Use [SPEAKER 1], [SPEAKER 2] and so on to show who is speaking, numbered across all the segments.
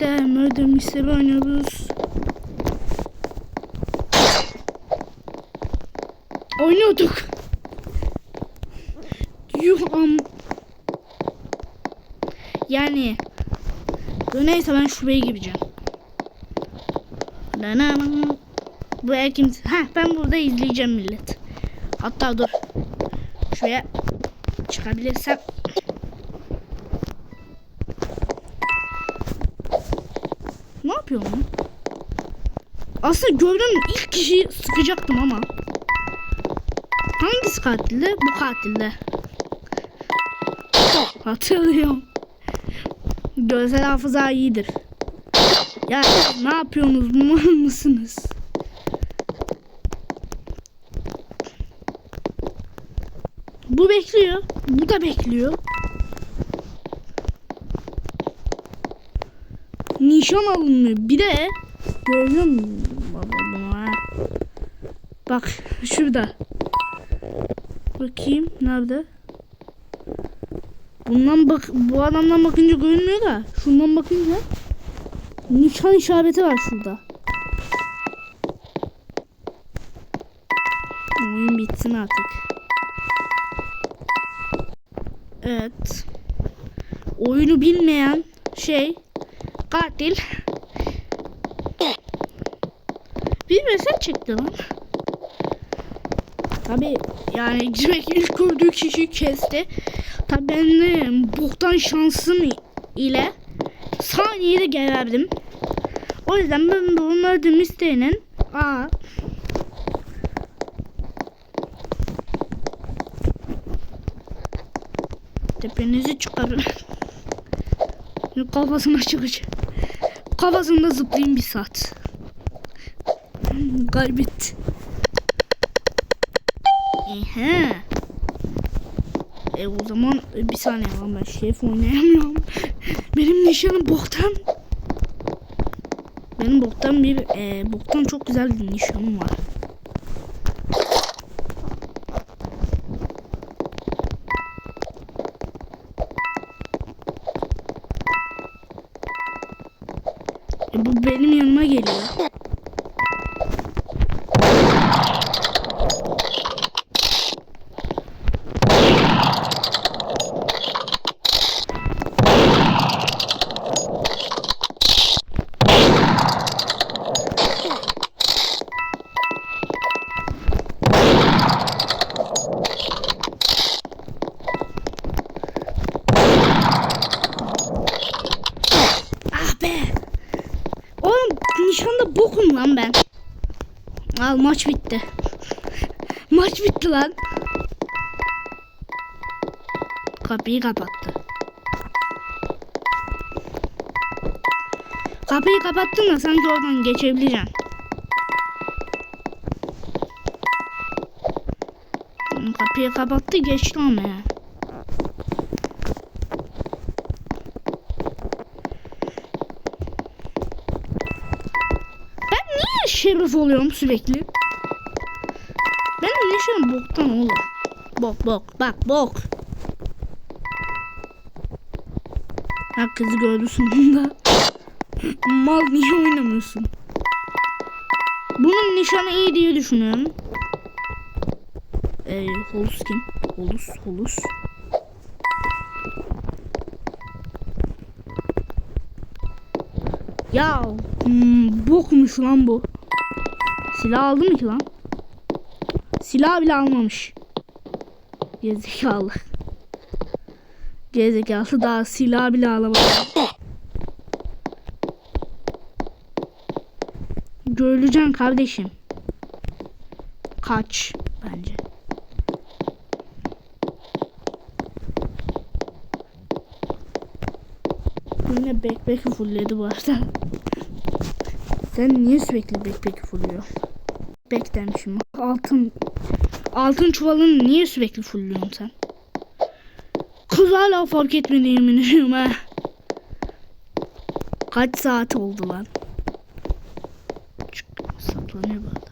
[SPEAKER 1] De Murder Mystery oynuyoruz. Oynuyorduk. Yuh. Yani. Neyse ben şuraya gideceğim. Nananam. Buraya kimse... Ha ben burada izleyeceğim millet. Hatta dur. Şuraya çıkabilirsem. Ne yapıyorum lan? Aslında gördüm ilk kişiyi sıkacaktım ama. Hangisi katilde? Bu katilde. Hatırlıyorum. Görsel hafıza iyidir. Ya ne yapıyorsunuz? Mal mısınız? Bu bekliyor. Bu da bekliyor. Nişan alınmıyor. Bir de görüyor musun? Baba? Bak şurada. Bakayım nerede? Bundan bak bu adamdan bakınca görünmüyor da şundan bakınca nişan işareti var şurada. Oyun bitsin artık. Evet. Oyunu bilmeyen şey katil bir reset çekti lan. Tabi yani direkt ilk gördüğü kişiyi kesti. Tabi ben de boktan şansım ile saniyede geberdim. O yüzden ben bunları isteyenin aa Tepenizi çıkarın. Kafasına çıkacak. Kafasında zıplayayım bir saat. Kaybet. Ehe. E o zaman e, bir saniye lan ben şef oynayamıyorum. Benim nişanım boktan. Benim boktan bir e, boktan çok güzel bir nişanım var. Maç bitti. maç bitti lan. Kapıyı kapattı. Kapıyı kapattın da sanki oradan geçebileceksin. Kapıyı kapattı geçti ama ya. Ben niye şerif oluyorum sürekli? Boktan oğlum. Bok bok bak bok. Herkesi gördü sonunda. Mal niye oynamıyorsun? Bunun nişanı iyi diye düşünüyorum. Ee, Holus kim? Holus, Holus. Ya hmm, bokmuş lan bu. Silah aldı mı ki lan? Silah bile almamış. Gezekalı. Gezekalı daha silah bile alamadı. Görüleceksin kardeşim. Kaç bence. Yine backpack'i fullledi bu arada. Sen niye sürekli backpack'i fulluyorsun? Back demişim. Altın altın çuvalını niye sürekli fullüyorsun sen? Kız hala fark etmedi yemin ediyorum ha. Kaç saat oldu lan? Çık, Saklanıyor bu arada.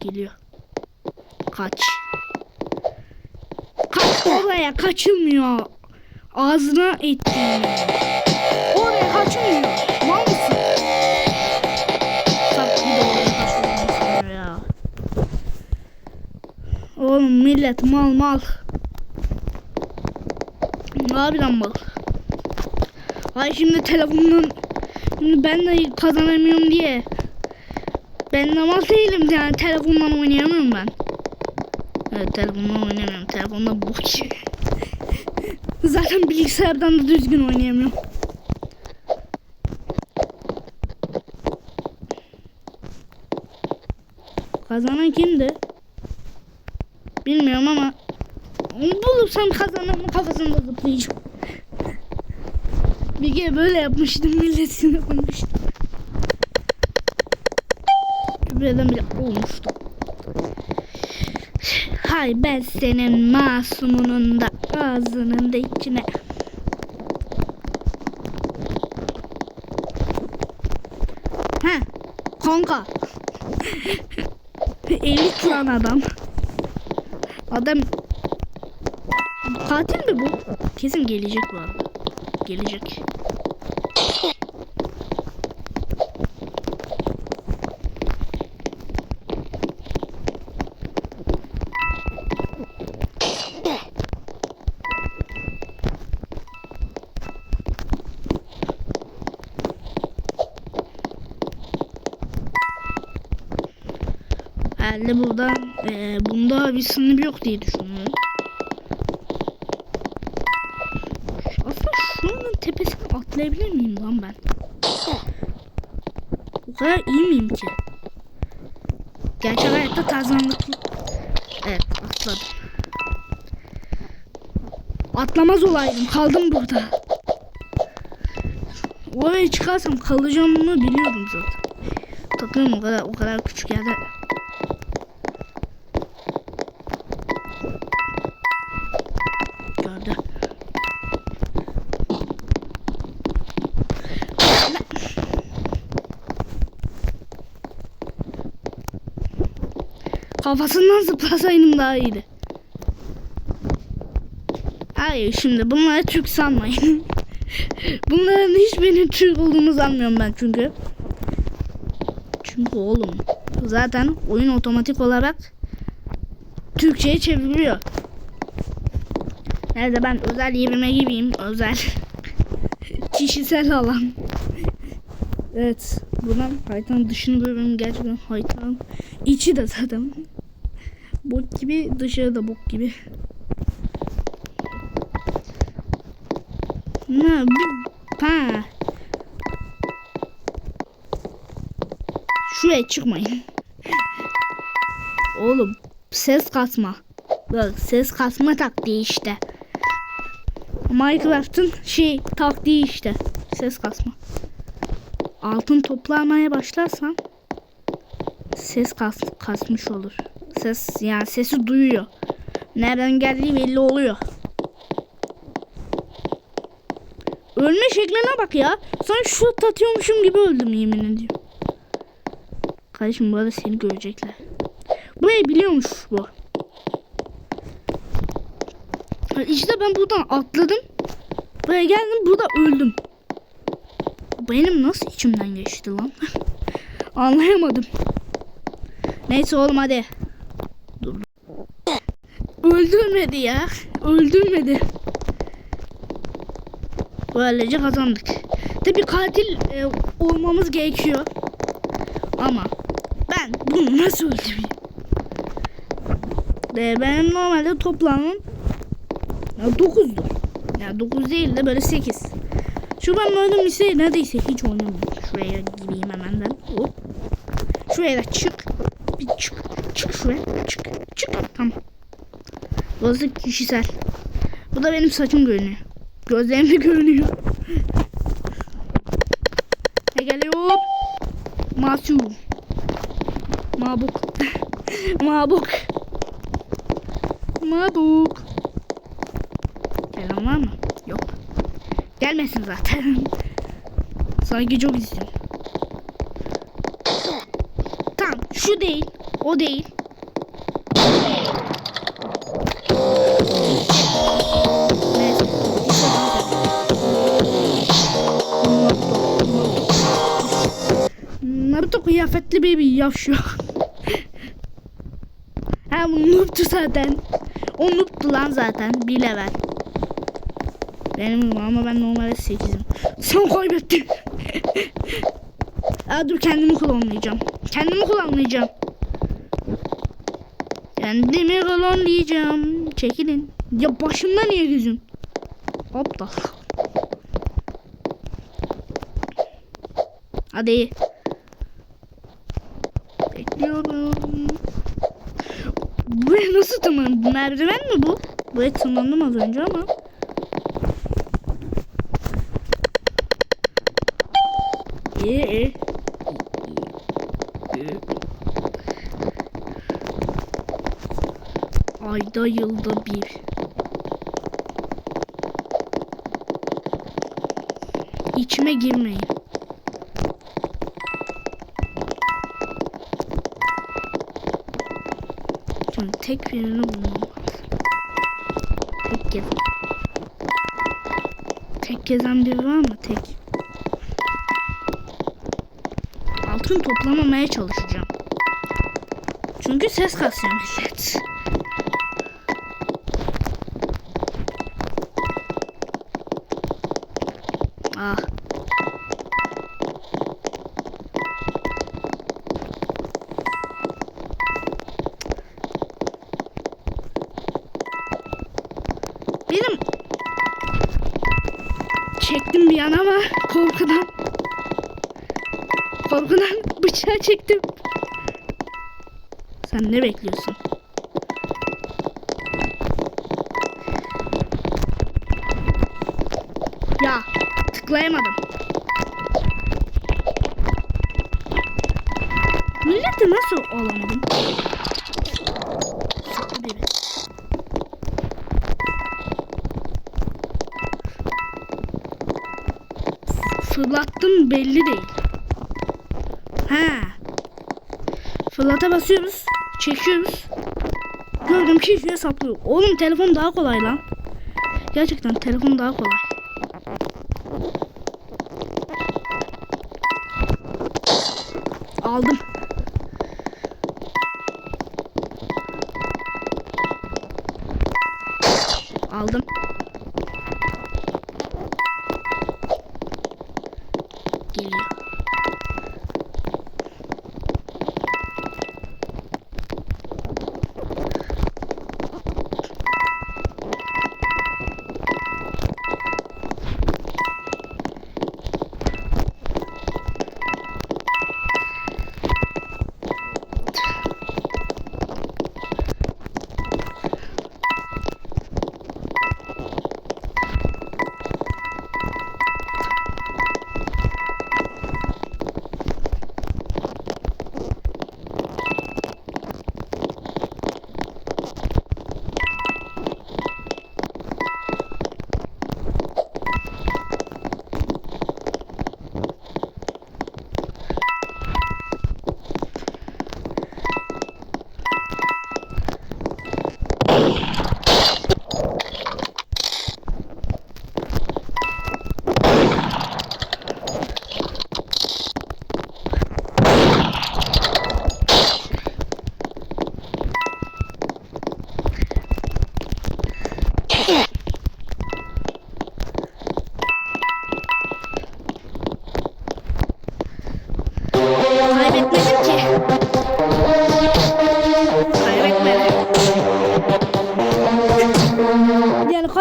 [SPEAKER 1] Geliyor. Kaç. Kaç oraya kaçılmıyor. Ağzına ettim. Oraya kaçılmıyor. Millet mal mal. Harbiden mal. Ay şimdi telefonun şimdi ben de kazanamıyorum diye. Ben namaz değilim yani telefondan oynayamıyorum ben. Evet telefondan oynayamıyorum. Telefonda bok. Zaten bilgisayardan da düzgün oynayamıyorum. Kazanan kimdi? Bilmiyorum ama onu bulursam kazananın kafasında zıplayacağım. Bir kere böyle yapmıştım millet sinir olmuştu. Kübreden bile olmuştu. Hay ben senin masumunun da ağzının da içine. He kanka. Elit lan adam. Adam katil mi bu? Kesin gelecek bu arada. Gelecek. Herhalde burada e, bunda bir sınır yok diye düşünüyorum. Tepesine atlayabilir miyim lan ben? O kadar iyi miyim ki? Gerçek hayatta tarzanlıklı. Evet atladım. Atlamaz olaydım. Kaldım burada. Oraya çıkarsam kalacağımı biliyordum zaten. Takıyorum o kadar o kadar küçük yerde. Kafasından zıplasaydım daha iyiydi. Hayır şimdi bunları Türk sanmayın. Bunların hiçbirinin Türk olduğunu sanmıyorum ben çünkü. Çünkü oğlum zaten oyun otomatik olarak Türkçe'ye çeviriyor. Nerede ben özel yerime gireyim. Özel. Kişisel alan. evet. Buradan haritanın dışını görüyorum. Gerçekten haritanın içi de zaten. Bok gibi dışarı da bok gibi. Ne bir ha. Şuraya çıkmayın. Oğlum ses kasma. Bak ses kasma taktiği işte. Minecraft'ın şey taktiği işte. Ses kasma. Altın toplamaya başlarsan ses kas, kasmış olur. Ses yani sesi duyuyor. Nereden geldiği belli oluyor. Ölme şekline bak ya. Sanki şut atıyormuşum gibi öldüm yemin ediyorum. Kardeşim bu arada seni görecekler. Burayı biliyormuş bu. İşte ben buradan atladım. Buraya geldim burada öldüm. Benim nasıl içimden geçti lan? Anlayamadım. Neyse oğlum hadi. Öldürmedi ya. Öldürmedi. Böylece kazandık. Tabii katil e, olmamız gerekiyor. Ama ben bunu nasıl öldüreyim? E, benim normalde toplamım 9'du. Ya 9 değil de böyle 8. Şu ben böyle ise neredeyse hiç oynamıyorum. Şuraya gireyim hemenden. Hop. Şuraya da çık. Bir çık. Çık şuraya. Çık. Çık. Tamam. Burası kişisel. Bu da benim saçım görünüyor. Gözlerim de görünüyor. Ne geliyor? Masu. Mabuk. Mabuk. Mabuk. Gelen var mı? Yok. Gelmesin zaten. Sanki çok istedim. Tamam şu değil. O değil. Naruto kıyafetli baby yavşıyor. ha bu noob'tu zaten. O noob'tu lan zaten. Bir level. Benim ama ben normalde 8'im. Sen kaybettin. Aa, dur kendimi klonlayacağım. Kendimi klonlayacağım. Kendimi klonlayacağım. Çekilin. Ya başımda niye gözüm? Hoppa. Hadi. Nasıl tırmanım? Bu merdiven mi bu? Buraya tırmandım az önce ama. İyi iyi. Ayda yılda bir. İçime girmeyin. Şimdi tek birini bulmam lazım. Tek gezen. Tek gezen biri var mı? Tek. Altın toplamamaya çalışacağım. Çünkü ses kasıyor millet. Korkudan korkudan bıçağı çektim. Sen ne bekliyorsun? Ya tıklayamadım. Milleti nasıl olamadım? Fırlattım belli değil. Ha. Fırlata basıyoruz. Çekiyoruz. Gördüm ki şuraya saplıyor. Oğlum telefon daha kolay lan. Gerçekten telefon daha kolay. Aldım. Aldım.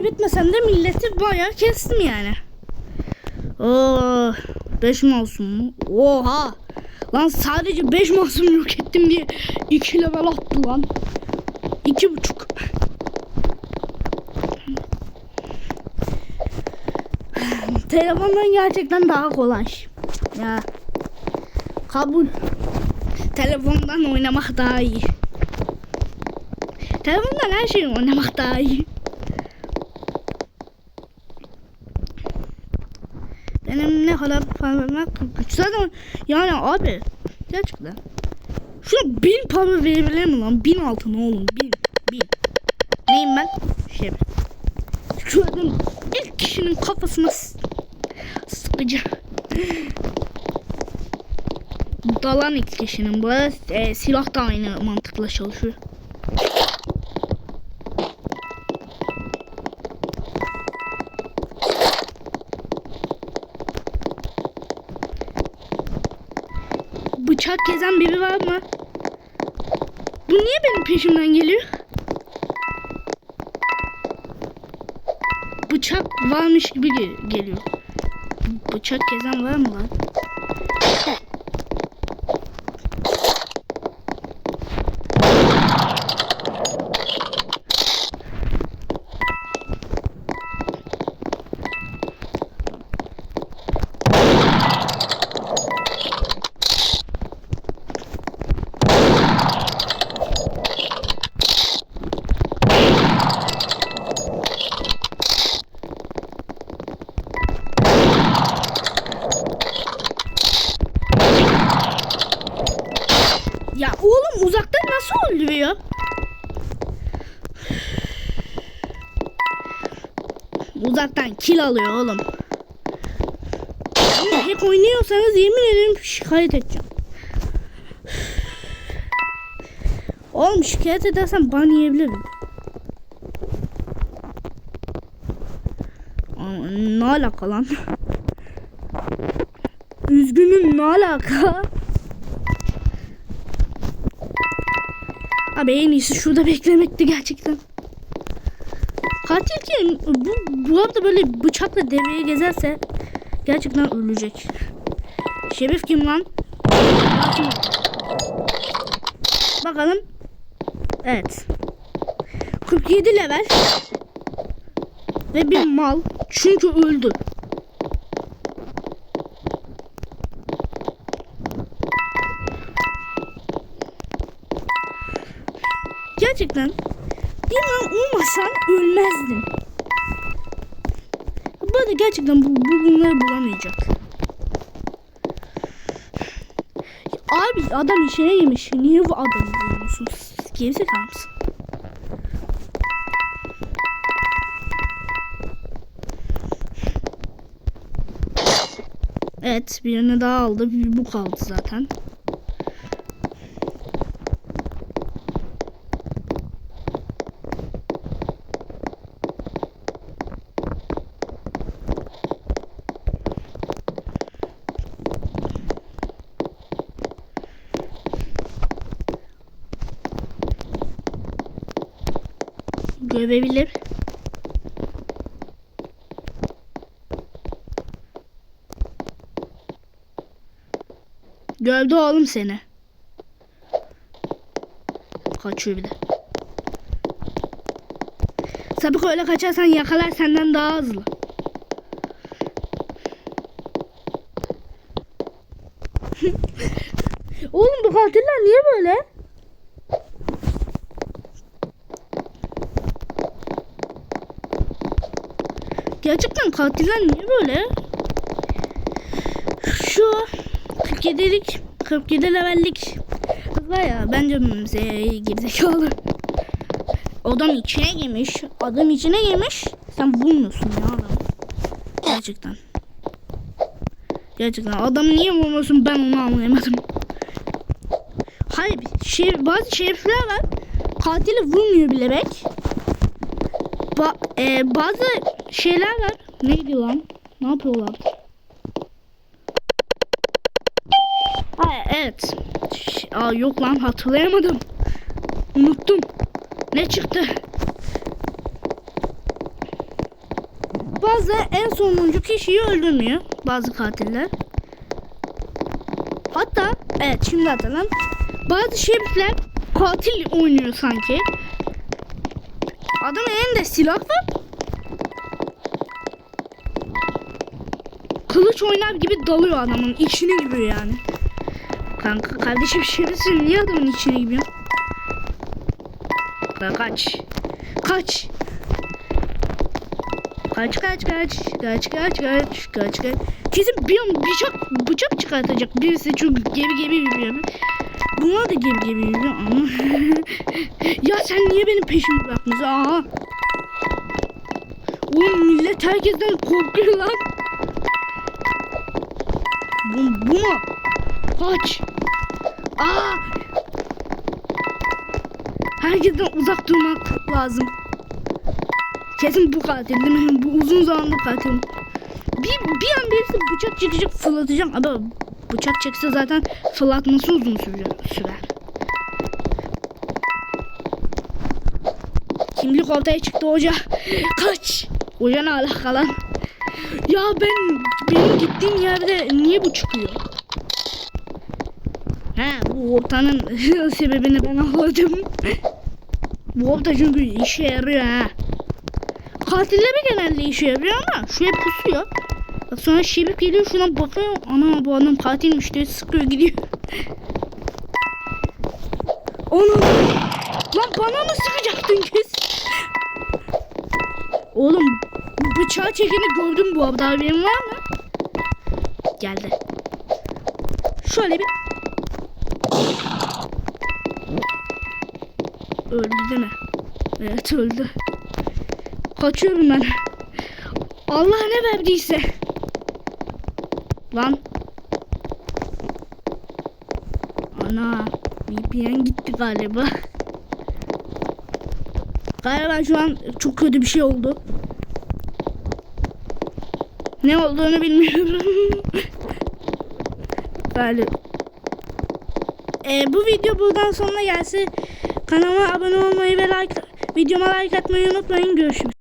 [SPEAKER 1] Kaybetmesem de milleti bayağı kestim yani. Oo, 5 masum mu? Oha! Lan sadece 5 masum yok ettim diye 2 level attı lan. 2,5. Telefondan gerçekten daha kolay. Ya. Kabul. Telefondan oynamak daha iyi. Telefondan her şeyi oynamak daha iyi. Kadar param 43. Zaten yani abi gerçekten. Şuna bin para verebilir mi lan? Bin altın oğlum. Bin. Bin. Neyim ben? Şey. Adam ilk kişinin kafasına sıkacağım. Dalan ilk kişinin. Bu arada e, silah da aynı mantıkla çalışıyor. Gezen biri var mı? Bu niye benim peşimden geliyor? Bıçak varmış gibi ge- geliyor. Bıçak gezen var mı lan? Alıyor oğlum. Hack oynuyorsanız yemin ederim şikayet edeceğim. Oğlum şikayet edersen ban yiyebilirim. Ne alaka lan? Üzgünüm ne alaka? Abi en iyisi şurada beklemekti gerçekten. Katil kim? Bu, bu arada böyle bıçakla devreye gezerse gerçekten ölecek. Şerif kim lan? Bakalım. Evet. 47 level. Ve bir mal. Çünkü öldü. Gerçekten Bilmem olmasan ölmezdin. Bu arada gerçekten bu, bu bunları bulamayacak. Abi adam işine yemiş. Niye bu adamı buluyorsun? Gerizekalı mısın? Evet birini daha aldı. Bir bu kaldı zaten. Görebilir. Gördü oğlum seni. Kaçıyor bir de. Sabık öyle kaçarsan yakalar senden daha hızlı. Oğlum bu katiller niye böyle? Gerçekten katiller niye böyle? Şu 47'lik 47 levellik kız var ya bence gerizekalı. Adam içine girmiş. Adam içine girmiş. Sen bulmuyorsun ya adam. Gerçekten. Gerçekten adam niye bulmuyorsun ben onu anlayamadım. Hayır şey, bazı şerifler var. Katili vurmuyor bilerek. Ba e, bazı şeyler var. Neydi lan? Ne yapıyorlar? Ha evet. Aa, yok lan hatırlayamadım. Unuttum. Ne çıktı? Bazı en sonuncu kişiyi öldürmüyor. Bazı katiller. Hatta evet şimdi hatırlam. Bazı şerifler katil oynuyor sanki. Adamın elinde silah var. Kılıç oynar gibi dalıyor adamın içine giriyor yani. Kanka kardeşim şerefsiz niye adamın içine giriyor? Ka- Kaç. Kaç. Kaç kaç kaç kaç kaç kaç kaç kaç Kesin bir an bıçak bıçak çıkartacak birisi çünkü geri geri yürüyor. Bunlar da geri geri yürüyor ama Ya sen niye benim peşimi bırakmıyorsun? Aa. Oğlum millet herkesten korkuyor lan. Bu, bu mu? Kaç. Aa. Herkesten uzak durmak lazım. Kesin bu katil değil mi? Bu uzun zamandır katil. Bir, bir an birisi bıçak çıkacak fırlatacağım. Ama bıçak çekse zaten fırlatması uzun sürer. Kimlik ortaya çıktı hoca. Kaç. Hoca ne alaka lan? Ya ben benim gittiğim yerde niye bu çıkıyor? He bu ortanın sebebini ben anladım. bu orta çünkü işe yarıyor ha. Katiller mi genelde işe yarıyor ama şu hep pusuyor. Sonra şebip geliyor şuna bakıyor. Ana bu adam katilmiş diye sıkıyor gidiyor. Onu Lan bana mı sıkacaktın kız? Oğlum bıçağı çekeni gördüm bu arada haberin var mı? Geldi. Şöyle bir Öldü değil mi? Evet öldü. Kaçıyorum ben. Allah ne verdiyse. Lan. Ana. VPN gitti galiba. Galiba şu an çok kötü bir şey oldu. Ne olduğunu bilmiyorum. galiba. Ee, bu video buradan sonuna gelse kanalıma abone olmayı ve like videoma like atmayı unutmayın. Görüşürüz.